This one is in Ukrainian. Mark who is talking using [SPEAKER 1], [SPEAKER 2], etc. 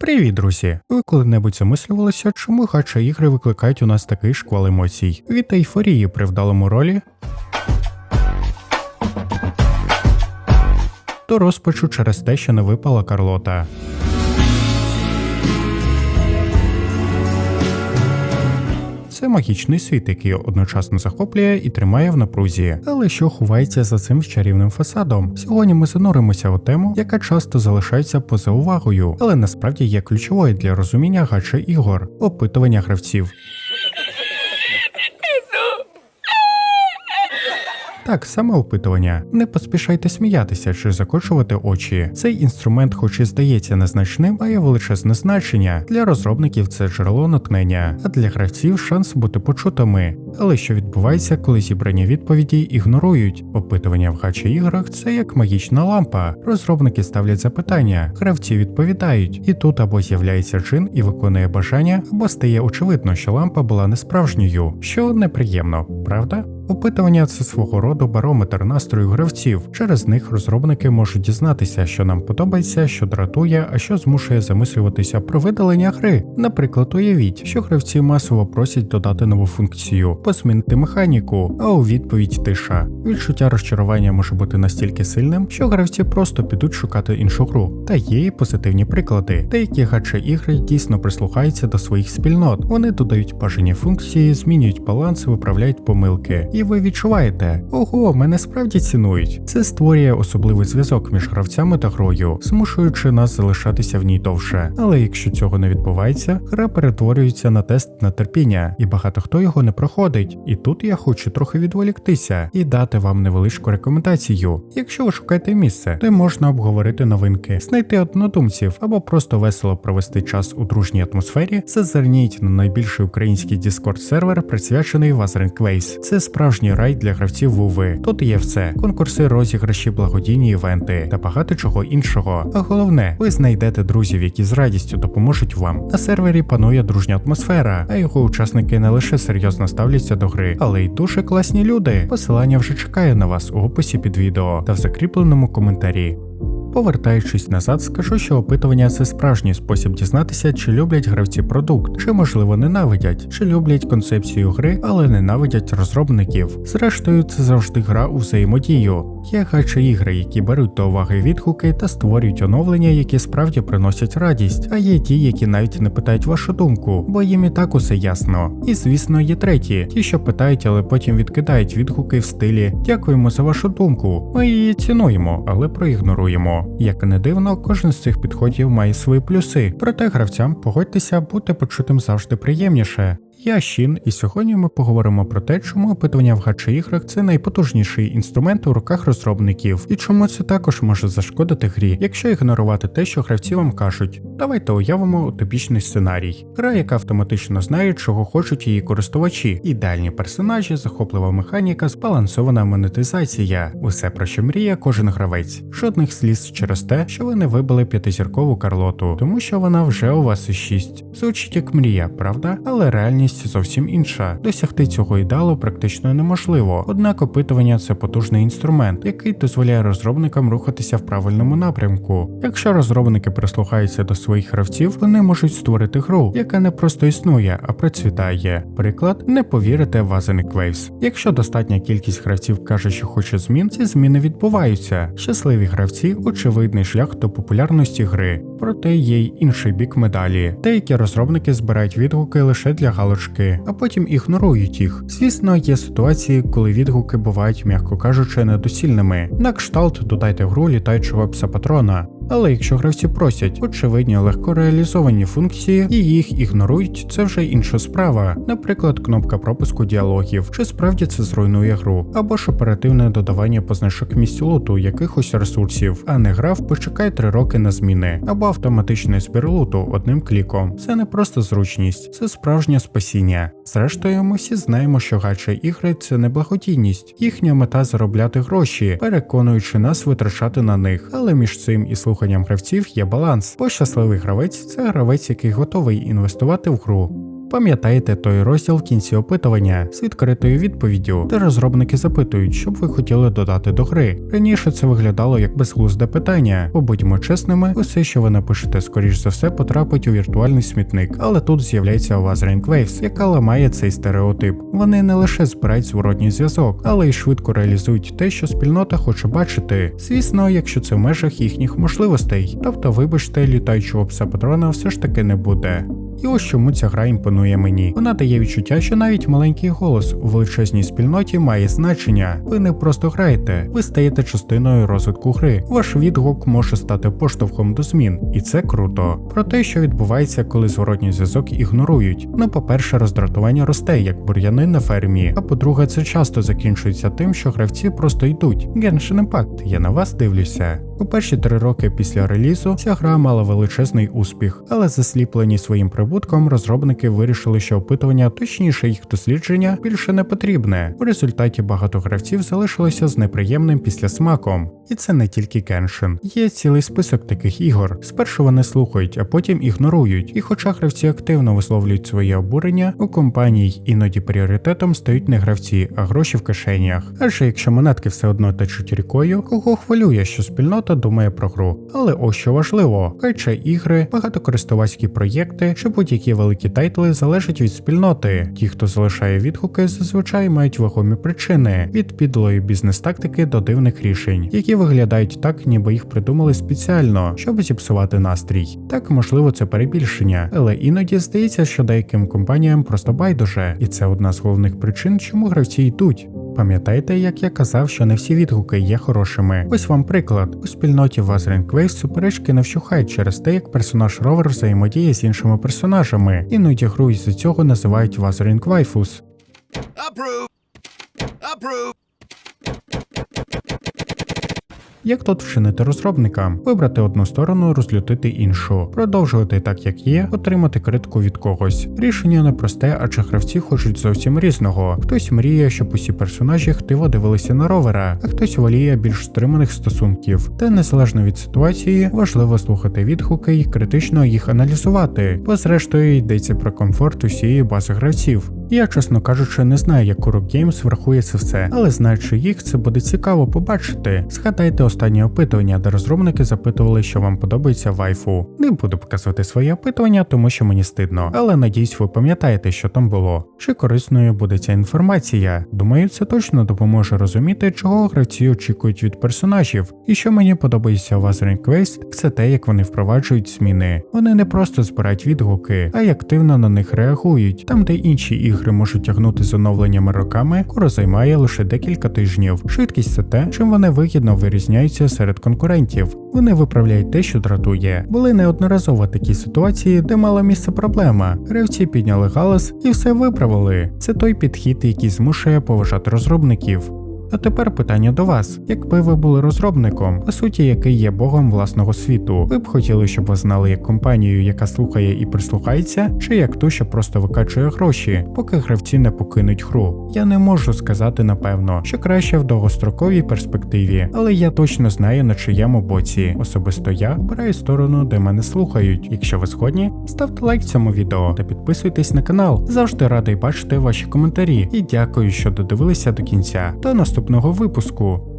[SPEAKER 1] Привіт, друзі! Ви коли-небудь замислювалися, чому гача ігри викликають у нас такий шквал емоцій? Від ейфорії при вдалому ролі до розпачу через те, що не випала Карлота. Це магічний світ, який одночасно захоплює і тримає в напрузі. Але що ховається за цим чарівним фасадом? Сьогодні ми зануримося у тему, яка часто залишається поза увагою, але насправді є ключовою для розуміння гача ігор опитування гравців. Так, саме опитування. Не поспішайте сміятися чи закочувати очі. Цей інструмент, хоч і здається незначним, має величезне значення. Для розробників це джерело натхнення, а для гравців шанс бути почутими. Але що відбувається, коли зібрані відповіді ігнорують? Опитування в гачі іграх це як магічна лампа. Розробники ставлять запитання, гравці відповідають, і тут або з'являється джин і виконує бажання, або стає очевидно, що лампа була не справжньою, що неприємно, правда? Опитування це свого роду барометр настрою гравців. Через них розробники можуть дізнатися, що нам подобається, що дратує, а що змушує замислюватися про видалення гри. Наприклад, уявіть, що гравці масово просять додати нову функцію, позмінити механіку, а у відповідь тиша. Відчуття розчарування може бути настільки сильним, що гравці просто підуть шукати іншу гру. Та є і позитивні приклади. Деякі гача ігри дійсно прислухаються до своїх спільнот. Вони додають бажані функції, змінюють баланс, виправляють помилки і ви відчуваєте, ого, мене справді цінують. Це створює особливий зв'язок між гравцями та грою, змушуючи нас залишатися в ній довше. Але якщо цього не відбувається, гра перетворюється на тест на терпіння, і багато хто його не проходить. І тут я хочу трохи відволіктися і дати вам невеличку рекомендацію. Якщо ви шукаєте місце, то можна обговорити новинки, знайти однодумців або просто весело провести час у дружній атмосфері, зазирніть на найбільший український Discord сервер, присвячений Waves. Це справжній рай для гравців Вуви. Тут є все: конкурси, розіграші, благодійні івенти та багато чого іншого. А головне, ви знайдете друзів, які з радістю допоможуть вам. На сервері панує дружня атмосфера, а його учасники не лише серйозно ставляться до гри, але й дуже класні люди. Посилання вже чекає на вас у описі під відео та в закріпленому коментарі. Повертаючись назад, скажу, що опитування це справжній спосіб дізнатися, чи люблять гравці продукт, чи можливо ненавидять, чи люблять концепцію гри, але ненавидять розробників. Зрештою, це завжди гра у взаємодію. Є гачі ігри, які беруть до уваги відгуки та створюють оновлення, які справді приносять радість, а є ті, які навіть не питають вашу думку, бо їм і так усе ясно. І звісно, є треті, ті, що питають, але потім відкидають відгуки в стилі Дякуємо за вашу думку. Ми її цінуємо, але проігноруємо. Як не дивно, кожен з цих підходів має свої плюси, проте гравцям погодьтеся бути почутим завжди приємніше. Я Щін, і сьогодні ми поговоримо про те, чому опитування в гачі іграх це найпотужніший інструмент у руках розробників, і чому це також може зашкодити грі, якщо ігнорувати те, що гравці вам кажуть. Давайте уявимо утопічний сценарій. Гра, яка автоматично знає, чого хочуть її користувачі, ідеальні персонажі, захоплива механіка, збалансована монетизація. Усе про що мріє кожен гравець. Жодних сліз через те, що ви не вибили п'ятизіркову Карлоту, тому що вона вже у вас і шість. Звучить як мрія, правда? Але реальність зовсім інша. Досягти цього ідеалу практично неможливо. Однак опитування це потужний інструмент, який дозволяє розробникам рухатися в правильному напрямку. Якщо розробники прислухаються до своїх гравців, вони можуть створити гру, яка не просто існує, а процвітає. Приклад, не повірите в Asenic Waves. Якщо достатня кількість гравців каже, що хоче змін, ці зміни відбуваються. Щасливі гравці очевидний шлях до популярності гри. Проте є й інший бік медалі. Деякі розробники збирають відгуки лише для галочки, а потім ігнорують їх. Звісно, є ситуації, коли відгуки бувають, м'яко кажучи, недосільними. На кшталт додайте в гру літаючого пса патрона. Але якщо гравці просять очевидні легко реалізовані функції і їх ігнорують, це вже інша справа. Наприклад, кнопка пропуску діалогів, чи справді це зруйнує гру, або ж оперативне додавання позначок місць луту якихось ресурсів, а не грав, почекай 3 роки на зміни, або автоматичний збір луту одним кліком. Це не просто зручність, це справжнє спасіння. Зрештою, ми всі знаємо, що гачі ігри це не благодійність, їхня мета заробляти гроші, переконуючи нас витрачати на них, але між цим і слуханням слуханням гравців є баланс, бо щасливий гравець це гравець, який готовий інвестувати в гру. Пам'ятаєте той розділ в кінці опитування з відкритою відповіддю, де розробники запитують, що б ви хотіли додати до гри. Раніше це виглядало як безглузде питання, бо будьмо чесними, усе, що ви напишете, скоріш за все, потрапить у віртуальний смітник, але тут з'являється вас Waves, яка ламає цей стереотип. Вони не лише збирають зворотній зв'язок, але й швидко реалізують те, що спільнота хоче бачити. Звісно, якщо це в межах їхніх можливостей. Тобто, вибачте, літаючого пса патрона все ж таки не буде. І ось чому ця гра імпонує мені. Вона дає відчуття, що навіть маленький голос у величезній спільноті має значення. Ви не просто граєте, ви стаєте частиною розвитку гри. Ваш відгук може стати поштовхом до змін, і це круто. Про те, що відбувається, коли зворотній зв'язок ігнорують. Ну, по-перше, роздратування росте, як бур'яни на фермі. А по-друге, це часто закінчується тим, що гравці просто йдуть. Genshin Impact, я на вас дивлюся. У перші три роки після релізу ця гра мала величезний успіх, але засліплені своїм прибутком розробники вирішили, що опитування, точніше їх дослідження, більше не потрібне. У результаті багато гравців залишилося з неприємним післясмаком. І це не тільки Genshin. Є цілий список таких ігор. Спершу вони слухають, а потім ігнорують. І хоча гравці активно висловлюють своє обурення, у компаній іноді пріоритетом стають не гравці, а гроші в кишенях. Адже якщо монетки все одно течуть рікою, кого хвилює, що спільнота думає про гру. Але ось що важливо, хоча ігри, багатокористувацькі проєкти чи будь-які великі тайтли залежать від спільноти. Ті, хто залишає відгуки, зазвичай мають вагомі причини від підлої бізнес-тактики до дивних рішень, які виглядають так, ніби їх придумали спеціально, щоб зіпсувати настрій. Так, можливо, це перебільшення, але іноді здається, що деяким компаніям просто байдуже, і це одна з головних причин, чому гравці йдуть. Пам'ятаєте, як я казав, що не всі відгуки є хорошими. Ось вам приклад. У спільноті Wuthering суперечки не вщухають через те, як персонаж ровер взаємодіє з іншими персонажами. Іноді гру із-за цього називають Вазрінквайфус.
[SPEAKER 2] Approve. Approve.
[SPEAKER 1] Як тут вчинити розробникам? Вибрати одну сторону, розлютити іншу, продовжувати так, як є, отримати критику від когось. Рішення непросте, адже гравці хочуть зовсім різного. Хтось мріє, щоб усі персонажі хтиво дивилися на ровера, а хтось воліє більш стриманих стосунків. Та незалежно від ситуації, важливо слухати відгуки і критично їх аналізувати, бо зрештою йдеться про комфорт усієї бази гравців. Я, чесно кажучи, не знаю, як Uruk Games врахує це все, але знаючи їх, це буде цікаво побачити. Згадайте останнє опитування, де розробники запитували, що вам подобається вайфу. Не буду показувати свої опитування, тому що мені стидно, але надіюсь, ви пам'ятаєте, що там було. Чи корисною буде ця інформація? Думаю, це точно допоможе розуміти, чого гравці очікують від персонажів. І що мені подобається в Wuthering Quest, це те, як вони впроваджують зміни. Вони не просто збирають відгуки, а й активно на них реагують. Там, де інші ігри можуть тягнути з оновленнями роками, кура займає лише декілька тижнів. Швидкість це те, чим вони вигідно вирізняються серед конкурентів. Вони виправляють те, що дратує. Були неодноразово такі ситуації, де мала місце проблема. Гравці підняли галас і все виправили. Це той підхід, який змушує поважати розробників. А тепер питання до вас: якби ви були розробником, по суті, який є богом власного світу, ви б хотіли, щоб вас знали як компанію, яка слухає і прислухається, чи як ту, що просто викачує гроші, поки гравці не покинуть гру. Я не можу сказати напевно, що краще в довгостроковій перспективі, але я точно знаю на чиєму боці. Особисто я обираю сторону, де мене слухають. Якщо ви згодні, ставте лайк цьому відео та підписуйтесь на канал. Завжди радий бачити ваші коментарі і дякую, що додивилися до кінця. До наступного випуску.